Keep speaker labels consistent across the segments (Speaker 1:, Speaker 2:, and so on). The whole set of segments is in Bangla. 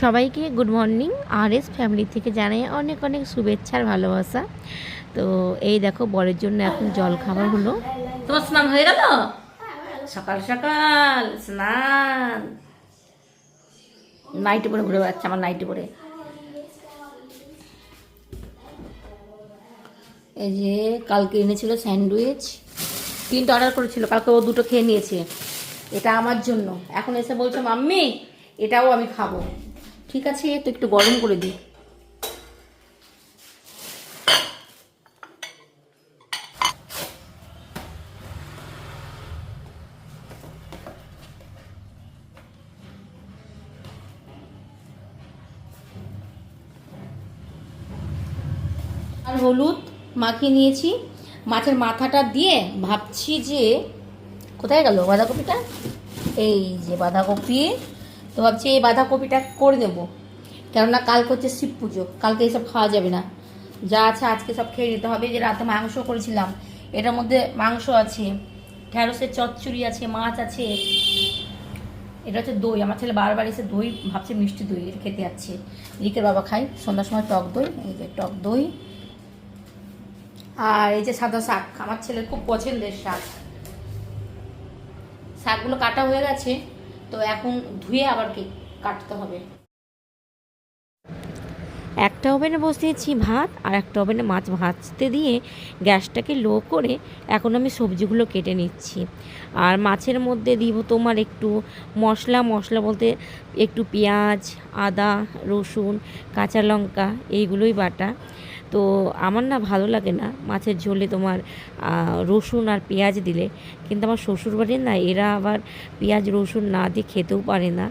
Speaker 1: সবাইকে good morning. R S family থেকে জানাই অনেক অনেক শুভেচ্ছা আর ভালোবাসা। তো এই দেখো, বরের জন্য এখন জল খাবার হলো। তোমার স্নান হয়ে গেল? সকাল সকাল, স্নান। নাইটি পরে ঘুরে বেড়াচ্ছে, আমার নাইটি পরে। এই যে কালকে এনেছিল স্যান্ডউইচ। তিনটা অর্ডার করেছিল, কালকে ও দুটো খেয়ে নিয়েছে। এটা আমার জন্য। এখন এসে বলছে, মাম্মি, এটাও আমি খাব। ঠিক আছে, তো একটু গরম করে দিই। হলুদ মাখিয়ে নিয়েছি। মাছের মাথাটা দিয়ে ভাবছি যে, কোথায় গেল বাঁধাকপিটা? এই যে বাঁধাকপি। তো ভাবছি এই বাঁধাকপিটা করে নেব। কেননা কালকে হচ্ছে শিব পুজো, কালকে এইসব খাওয়া যাবে না। যা আছে আজকে সব খেয়ে নিতে হবে। যে রাতে মাংস করেছিলাম, এটার মধ্যে মাংস আছে, ঢ্যাঁড়সের চচ্চড়ি আছে, মাছ আছে। এটা হচ্ছে দই। আমার ছেলে বারবার এসে দই, ভাবছে মিষ্টি দই খেতে যাচ্ছে। রিকের বাবা খাই, সন্ধ্যার সময় টক দই, এই যে টক দই। আর এই যে সাদা শাক, আমার ছেলের খুব পছন্দের শাক। শাকগুলো কাটা হয়ে গেছে, তো এখন ধুয়ে আবার কি কাটতে হবে। একটা ওভেনে বসিয়েছি ভাত, আর একটা ওভেনে মাছ ভাজতে দিয়ে গ্যাসটাকে লো করে এখন আমি সবজিগুলো কেটে নিচ্ছি। আর মাছের মধ্যে দিব তোমার একটু মশলা মশলা বলতে একটু পেঁয়াজ, আদা, রসুন, কাঁচা লঙ্কা, এইগুলোই বাটা। তো আমার না ভালো লাগে না মাছের ঝোলে তোমার রসুন আর পেঁয়াজ দিলে। কিন্তু আমার শ্বশুরবাড়ির না এরা আবার পেঁয়াজ, রসুন না দিয়ে খেতেও পারে না।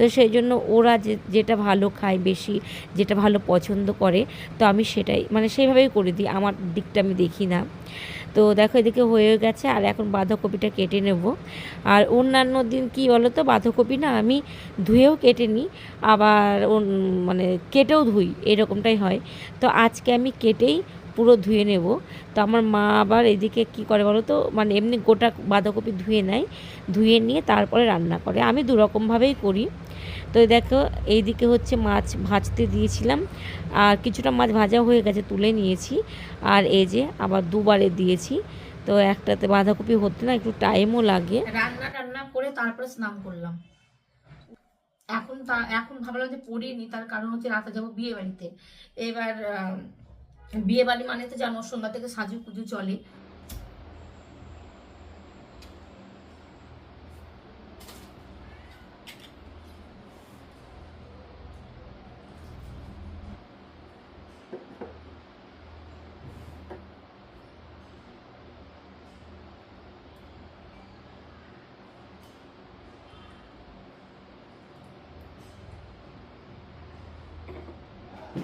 Speaker 1: তো সেই জন্য ওরা যে, যেটা ভালো খায় বেশি, যেটা ভালো পছন্দ করে, তো আমি সেটাই মানে সেইভাবেই করে দিই। আমার দিকটা আমি দেখি না। তো দেখো এদিকে হয়ে গেছে, আর এখন বাঁধাকপিটা কেটে নেব। আর অন্যান্য দিন কি বলো তো বাঁধাকপি না আমি ধুয়েও কেটে নিই, আবার মানে কেটেও ধুই, এরকমটাই হয়। তো আজকে আমি কেটেই পুরো ধুয়ে নেব। তো আমার মা আবার এদিকে কি করে বলো তো মানে এমনি গোটা বাঁধাকপি ধুয়ে নেয়, ধুয়ে নিয়ে তারপরে রান্না করে। আমি দুরকমভাবেই করি। তো দেখো, এইদিকে হচ্ছে মাছ ভাজতে দিয়েছিলাম। আর কিছুটা মাছ ভাজা হয়ে গেছে, তুলে নিয়েছি। আর এই যে আবার দুবারে দিয়েছি। তো একটাতে বাঁধাকপি হতে না একটু টাইমও লাগে। রান্না টান্না করে তারপরে স্নান করলাম। এখন তা, এখন ভাবলাম যে পড়িনি তার কারণ হচ্ছে রাতে যাব বিয়ে বাড়িতে। এবার বিয়ে বাড়ি মানে তো জানো সন্ধ্যা থেকে সাজু পুজো চলে।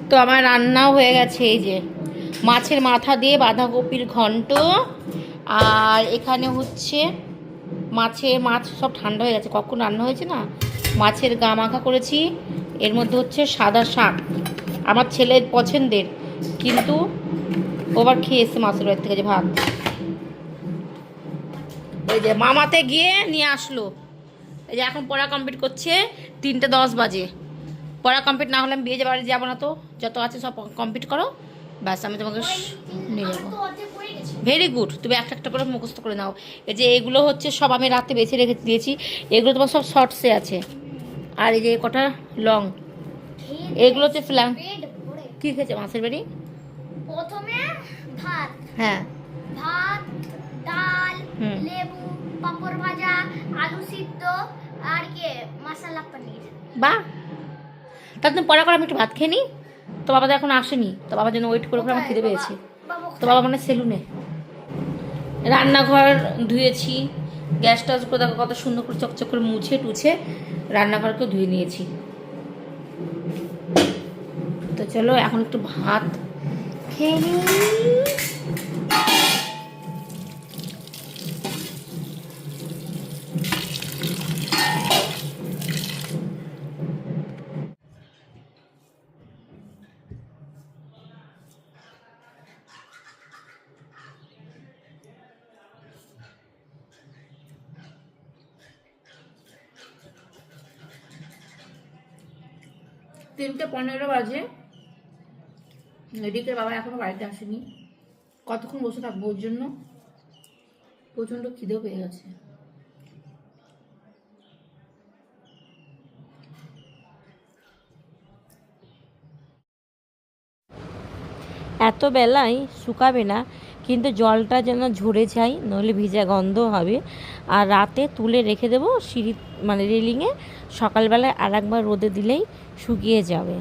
Speaker 1: তো আমার রান্নাও হয়ে গেছে, এই যে। মাছের মাথা দিয়ে বাঁধাকপির ঘন্ট, আর এখানে হচ্ছে মাছের মাছ সব ঠান্ডা হয়ে গেছে। কখন রান্না হয়েছে না? মাছের গা মাখা করেছি। এর মধ্যে হচ্ছে সাদা শাক। আমার ছেলের পছন্দের, কিন্তু ওবার খেয়ে এসছে মাছের বাড়ি থেকে যে ভাত। এই যে মামাতে গিয়ে নিয়ে আসলো। এই যে এখন পড়া কমপ্লিট করছে তিনটে দশ বাজে। পড়া কমপ্লিট না হলে আমি বিয়ে বাড়ি যাব না তো। যত আছে সব কমপ্লিট করো। ব্যাস আমি তোমাকে নিয়ে যাব। ভেরি গুড তুমি একটা একটা করে মুখস্থ করে নাও। এই যে এগুলো হচ্ছে সব আমি রাতে বেছে রেখে দিয়েছি। এগুলো তোমার সব শর্টসে আছে। আর এই যে কটা লং এগুলো হচ্ছে ফ্ল্যাং কী খেয়েছে মাছের বাড়ি?
Speaker 2: প্রথমে ভাত।
Speaker 1: হ্যাঁ।
Speaker 2: ভাত ডাল লেবু পাপড় ভাজা আলু সিদ্ধ আর কি মশলা পনির।
Speaker 1: বাহ! তাহলে তুমি পড়া করে আমি একটু ভাত খেয়ে নিই। তো বাবা এখন আসেনি। তো বাবার জন্য ওয়েট করে করে আমার খিদে পেয়েছে। তো বাবা মানে সেলুনে। রান্নাঘর ধুয়েছি। গ্যাস টাস করে দেখো কত সুন্দর করে চকচক করে মুছে টুছে রান্নাঘরকেও ধুয়ে নিয়েছি। তো চলো এখন একটু ভাত খেয়ে নিই। তিনটে পনেরো বাজে। এদিকে বাবা এখনও বাড়িতে আসেনি। কতক্ষণ বসে থাকব ওর জন্য? প্রচণ্ড খিদেও পেয়ে গেছে।
Speaker 3: এত বেলায় শুকাবে না। কিন্তু জলটা যেন ঝরে যায়, নইলে ভিজা গন্ধ হবে। আর রাতে তুলে রেখে দেবো সিঁড়ি মানে রেলিংয়ে। সকালবেলায় আর একবার রোদে দিলেই শুকিয়ে যাবে।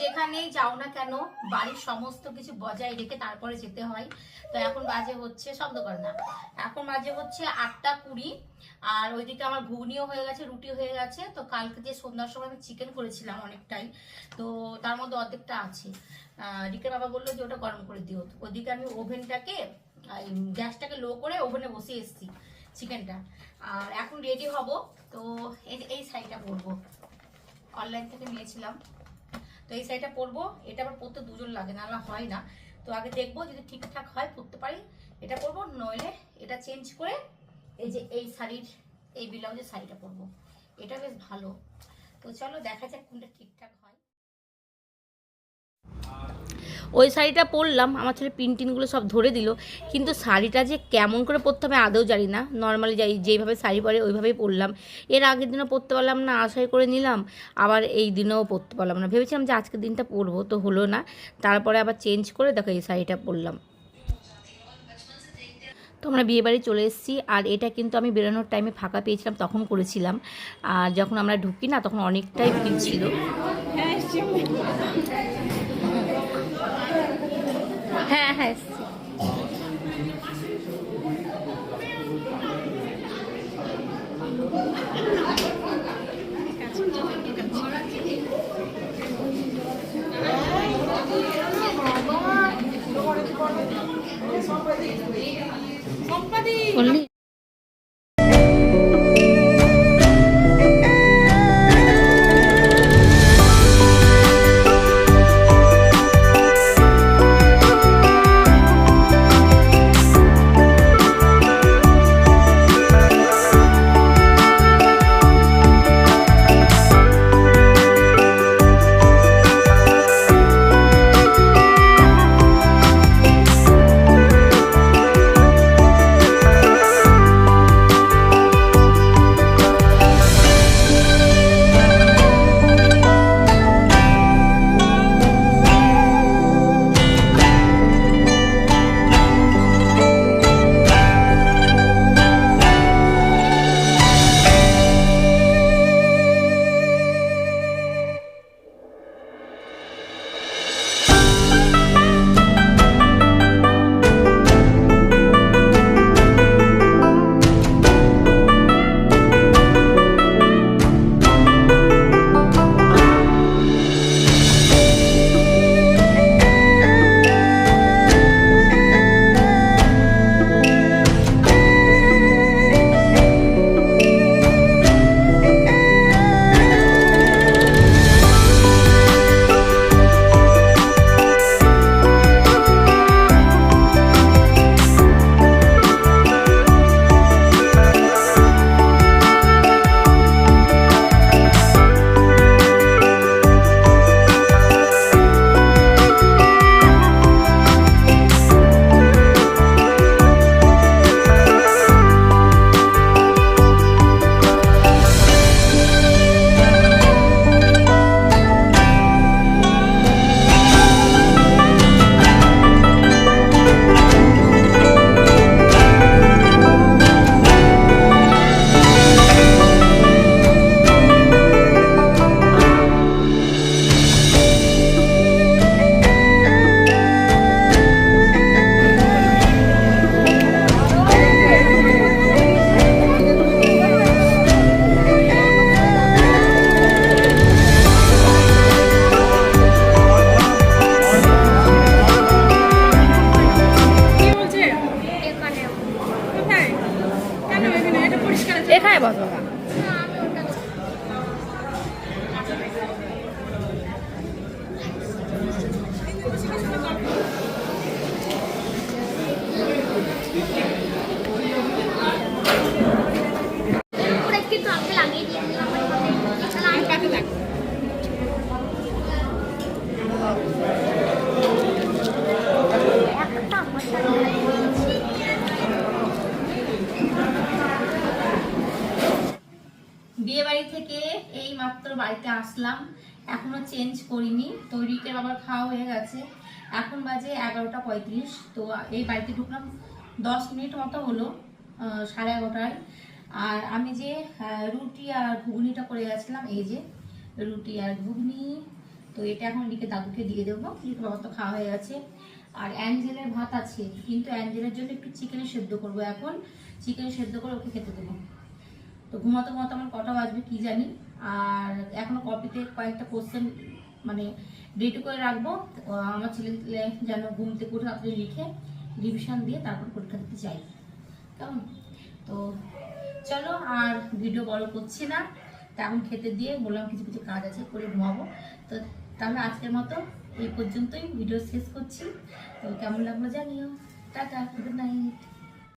Speaker 1: যেখানেই যাও না কেন, বাড়ির সমস্ত কিছু বজায় রেখে তারপরে যেতে হয়। তো এখন বাজে হচ্ছে, শব্দ করে না। এখন বাজে হচ্ছে আটটা কুড়ি, আর ওইদিকে আমার ঘুগনিও হয়ে গেছে রুটি হয়ে গেছে। তো কালকে যে সন্ধ্যার সময় আমি চিকেন করেছিলাম অনেকটাই, তো তার মধ্যে অর্ধেকটা আছে। রিকের বাবা বলল যে ওটা গরম করে দিও। ওদিকে আমি ওভেনটাকে গ্যাসটাকে লো করে ওভেনে বসে এসেছি চিকেনটা। আর এখন রেডি হব। তো এই শাড়িটা পরবো। অনলাইন থেকে নিয়েছিলাম। তো এই শাড়িটা পরবো। এটা আবার পরতে দুজন লাগে, নাহলে হয় না। তো আগে দেখব যদি ঠিকঠাক হয়, পরতে পারি। এটা পরবো, নইলে এটা চেঞ্জ করে এই যে এই শাড়ির, এই ব্লাউজের শাড়িটা পরবো। এটা বেশ ভালো। তো চলো দেখা যাক কোনটা ঠিকঠাক হয়। ওই শাড়িটা পরলাম, আমার ছেলে পিন টিনগুলো সব ধরে দিল, কিন্তু শাড়িটা যে কেমন করে পরতে হবে আদৌ জানি না। নর্মালি যাই, যেইভাবে শাড়ি পরে ওইভাবেই পরলাম। এর আগের দিনও পরতে পারলাম না, আশাই করে নিলাম। আবার এই দিনেও পরতে পারলাম না। ভেবেছিলাম যে আজকের দিনটা পরবো, তো হলো না। তারপরে আবার চেঞ্জ করে দেখো এই শাড়িটা পরলাম। তো আমরা বিয়েবাড়ি চলে এসেছি, আর এটা কিন্তু আমি বেরোনোর টাইমে ফাঁকা পেয়েছিলাম, তখন করেছিলাম। আর যখন আমরা ঢুকি না, তখন অনেকটাই ভিড় ছিল। হ্যাঁ হ্যাঁ এসছি। বললি আসলাম। এখনও চেঞ্জ করিনি। তৈরিকে আবার খাওয়া হয়ে গেছে। এখন বাজে এগারোটা পঁয়ত্রিশ। তো এই বাড়িতে ঢুকলাম দশ মিনিট মতো হলো সাড়ে এগারোটায়। আর আমি যে রুটি আর ঘুগনিটা করে গেছিলাম, এই যে রুটি আর ঘুগনি। তো এটা এখন এদিকে দাদুকে দিয়ে দেবো। যেহেতু বাবা তো খাওয়া হয়ে গেছে। আর অ্যাঞ্জেলের ভাত আছে। কিন্তু অ্যাঞ্জেলের জন্য একটু চিকেনের সেদ্ধ করব এখন। চিকেন সেদ্ধ করে ওকে খেতে দেবো। তো ঘুমাতে ঘুমাতে আমার কটা বাজবে কি জানি। আর এখনও কপিতে কয়েকটা কোশ্চেন মানে রেডি করে রাখব। আমার ছেলে যেন ঘুম থেকে তাড়াতাড়ি লিখে রিভিশন দিয়ে তারপর পরীক্ষা দিতে চাই। কেমন? তো চলো, আর ভিডিও বড় করছি না। তেমন খেতে দিয়ে বললাম কিছু কিছু কাজ আছে, করে ঘুমাবো। তো তাহলে আজকের মতো এই পর্যন্তই। ভিডিও শেষ করছি। তো কেমন লাগল জানিও। Tata good night